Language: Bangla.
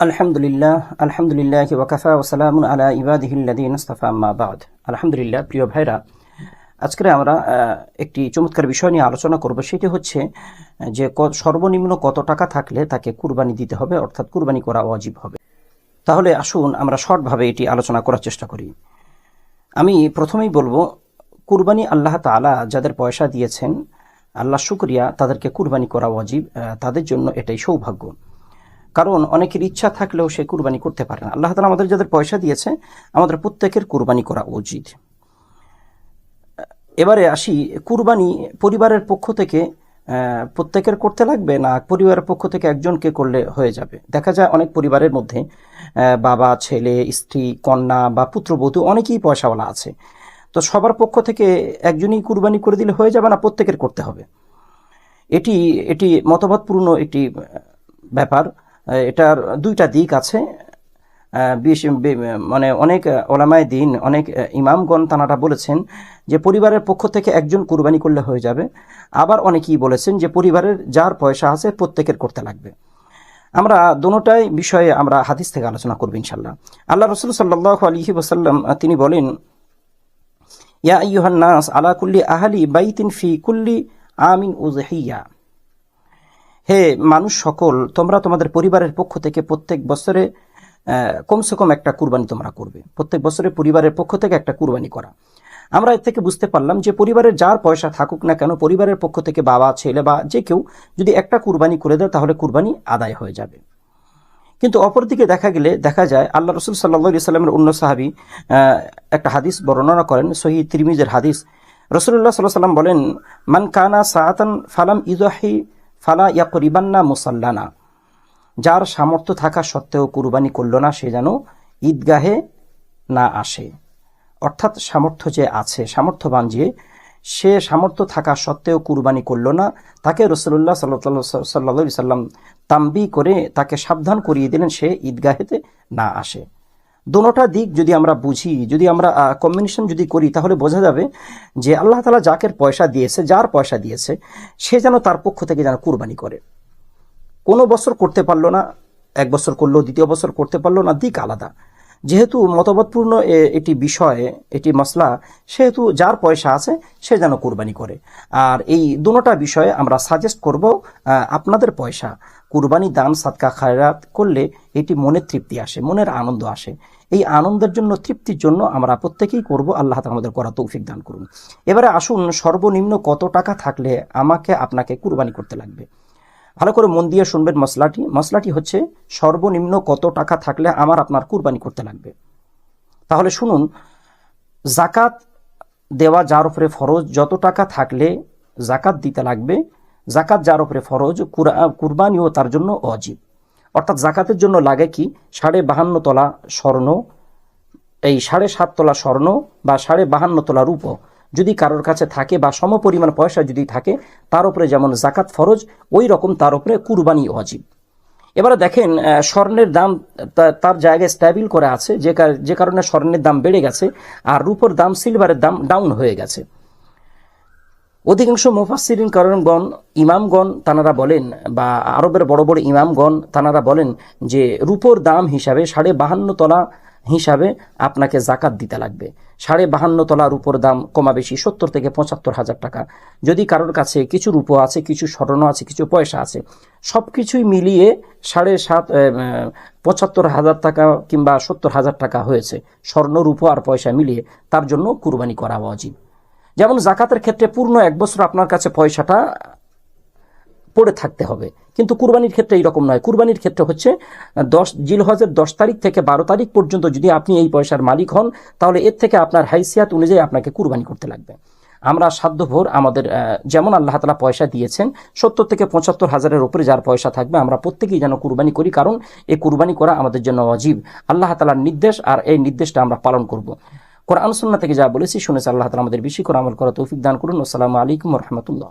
আলহামদুলিল্লাহ আলহামদুলিল্লাহ ওয়াকাফা ওসালামুন আলা ইবাদিহিল্লাদিন ইস্তাফা আম্মা বাদ। আলহামদুলিল্লাহ প্রিয় ভাইরা আজকে আমরা একটি চমৎকার বিষয় নিয়ে আলোচনা করব। সেটি হচ্ছে যে সর্বনিম্ন কত টাকা থাকলে তাকে কুরবানি দিতে হবে অর্থাৎ কুরবানি করা ওয়াজিব হবে। তাহলে আসুন আমরা শর্টভাবে এটি আলোচনা করার চেষ্টা করি। আমি প্রথমেই বলব কুরবানি আল্লাহ তাআলা যাদের পয়সা দিয়েছেন আল্লাহ শুক্রিয়া তাদেরকে কুরবানি করা আহ, তাদের জন্য এটাই সৌভাগ্য। কারণ অনেকের ইচ্ছা থাকলেও সে কুরবানি করতে পারে না। আল্লাহ তালা আমাদের যাদের পয়সা দিয়েছে, আমাদের প্রত্যেকের কুরবানি করা উচিত। এবারে আসি, কুরবানি পরিবারের পক্ষ থেকে প্রত্যেকের করতে লাগবে না পরিবারের পক্ষ থেকে একজনকে করলে হয়ে যাবে। দেখা যায় অনেক পরিবারের মধ্যে বাবা, ছেলে, স্ত্রী, কন্যা বা পুত্রবধূ অনেকেই পয়সাওয়ালা আছে। তো সবার পক্ষ থেকে একজনই কুরবানি করে দিলে হয়ে যাবে না, প্রত্যেকের করতে হবে। এটি এটি মতবাদপূর্ণ একটি ব্যাপার। এটার দুইটা দিক আছে। বিশ- মানে অনেক ওলামায় দিন, অনেক ইমামগণ তানারা বলেছেন যে পরিবারের পক্ষ থেকে একজন কুরবানি করলে হয়ে যাবে। আবার অনেকেই বলেছেন যে পরিবারের যার পয়সা আছে প্রত্যেকের করতে লাগবে। আমরা দোনোটাই বিষয়ে আমরা হাদিস থেকে আলোচনা করব ইনশাল্লাহ আল্লাহ রসুল সাল্লাহ আলহি ওসাল্লাম তিনি বলেন, ইয়া আইয়ুহান নাস আলা কুল্লি আহালি বাইতিন ফি কুল্লি আমিন উজহিয়া হে মানুষ সকল, তোমরা তোমাদের পরিবারের পক্ষ থেকে প্রত্যেক বছরে কমসে কম একটা কুরবানি তোমরা করবে। প্রত্যেক বছরে পরিবারের পক্ষ থেকে একটা কুরবানি করা। আমরা এর থেকে বুঝতে পারলাম যে পরিবারের যার পয়সা থাকুক না কেন, পরিবারের পক্ষ থেকে বাবা, ছেলে বা যে কেউ যদি একটা কুরবানি করে দেয়, তাহলে কুরবানি আদায় হয়ে যাবে। কিন্তু অপরদিকে দেখা গেলে, দেখা যায়, আল্লাহ রসুল সাল্লা সাল্লামের অন্য সাহাবি একটা হাদিস বর্ণনা করেন সহি তিরমিজের হাদিস। রসুল্লাহ সাল্লাহ সাল্লাম বলেন, মান কানা সাআতান ফালাম ইদাহি ফালা ইয়াকরিবান্না মুসাল্লানা। যার সামর্থ্য থাকা সত্ত্বেও কুরবানি করল না, সে যেন ঈদগাহে না আসে। অর্থাৎ সামর্থ্য যে আছে, সামর্থ্যবান যে, সে সামর্থ্য থাকা সত্ত্বেও কুরবানি করল না, তাকে রসুল্লাহ সাল্লা সাল্লাম তাম্বি করে তাকে সাবধান করিয়ে দিলেন, সে ঈদগাহেতে না আসে। দোনোটা দিক যদি আমরা বুঝি, যদি আমরা কম্বিনেশন যদি করি, তাহলে বোঝা যাবে যে আল্লাহ তালা যাকের পয়সা দিয়েছে, যার পয়সা দিয়েছে, সে যেন তার পক্ষ থেকে যেন কুরবানি করে। কোনো বছর করতে পারল না, এক বছর করল, দ্বিতীয় বছর করতে পারল না, দিক আলাদা। যেহেতু মতবাদপূর্ণ এটি বিষয়ে, এটি মশলা সেহেতু যার পয়সা আছে, সে যেন কুরবানি করে। আর এই দুটোটা বিষয়ে আমরা সাজেস্ট করব আপনাদের পয়সা। কুরবানি, দান, সাদকা, খায়রাত করলে এটি মনের তৃপ্তি আসে, মনের আনন্দ আসে। এই আনন্দের জন্য, তৃপ্তির জন্য আমরা প্রত্যেকেই করব, আল্লাহ আমাদের করা তৌফিক দান করুন। এবারে আসুন, সর্বনিম্ন কত টাকা থাকলে আমাকে, আপনাকে কুরবানি করতে লাগবে? ভালো করে মন দিয়ে শুনবেন মশলাটি। মশলাটি হচ্ছে সর্বনিম্ন কত টাকা থাকলে আমার আপনার কুরবানি করতে লাগবে? তাহলে শুনুন, জাকাত দেওয়া যার উপরে ফরজ, যত টাকা থাকলে জাকাত দিতে লাগবে, জাকাত যার উপরে ফরজ কুরা- কুরবানিও তার জন্য অজীব। অর্থাৎ জাকাতের জন্য লাগে কি? সাড়ে বাহান্ন তলা স্বর্ণ, এই সাড়ে সাত তোলা স্বর্ণ বা সাড়ে বাহান্ন তলা রূপ। যদি কারোর কাছে থাকে বা সম পরিমাণ পয়সা যদি থাকে, তার উপরে যেমন জাকাত ফরজ, ওই রকম তার উপরে কুরবানি অজীব এবারে দেখেন স্বর্ণের দাম তার জায়গায় স্ট্যাবিল করে আছে, যে যে কারণে স্বর্ণের দাম বেড়ে গেছে, আর রূপোর দাম সিলভারের দাম ডাউন হয়ে গেছে। অধিকাংশ মুফাসসিরিন কারণগণ, ইমামগণ, তানারা বলেন, বা আরবের বড় বড় ইমামগণ, তানারা বলেন যে রূপোর দাম হিসাবে সাড়ে বাহান্ন তলা হিসাবে আপনাকে জাকাত দিতে লাগবে। সাড়ে বাহান্ন তলার উপর দাম কমা বেশি সত্তর থেকে পঁচাত্তর হাজার টাকা। যদি কারোর কাছে কিছু রূপো আছে, কিছু স্বর্ণ আছে, কিছু পয়সা আছে সব কিছুই মিলিয়ে সাড়ে সাত পঁচাত্তর হাজার টাকা কিংবা সত্তর হাজার টাকা হয়েছে। স্বর্ণ, রূপো আর পয়সা মিলিয়ে তার জন্য কুরবানি করা অজীব যেমন জাকাতের ক্ষেত্রে পূর্ণ এক বছর আপনার কাছে পয়সাটা পড়ে থাকতে হবে। কিন্তু কুরবানির ক্ষেত্রে এইরকম নয়। কুরবানির ক্ষেত্রে হচ্ছে দশ, জিলহজের দশ তারিখ থেকে বারো তারিখ পর্যন্ত যদি আপনি এই পয়সার মালিক হন, তাহলে এর থেকে আপনার হাইসিয়াত অনুযায়ী আপনাকে কুরবানি করতে লাগবে। আমরা সাধ্যভোর আমাদের যেমন আল্লাহ তালা পয়সা দিয়েছেন, সত্তর থেকে পঁচাত্তর হাজারের উপরে যার পয়সা থাকবে, আমরা প্রত্যেকেই যেন কুরবানি করি, কারণ এই কুরবানি করা আমাদের জন্য অজীব। আল্লাহ তালার নির্দেশ আর এই নির্দেশটা আমরা পালন করব। কোরআন সুন্না থেকে যা বলেছি, শুনেছি আল্লাহ তালা আমাদের বেশি করে আমল করা তৌফিক দান করুন। আসসালামু আলাইকুম রহমতুল্লাহ।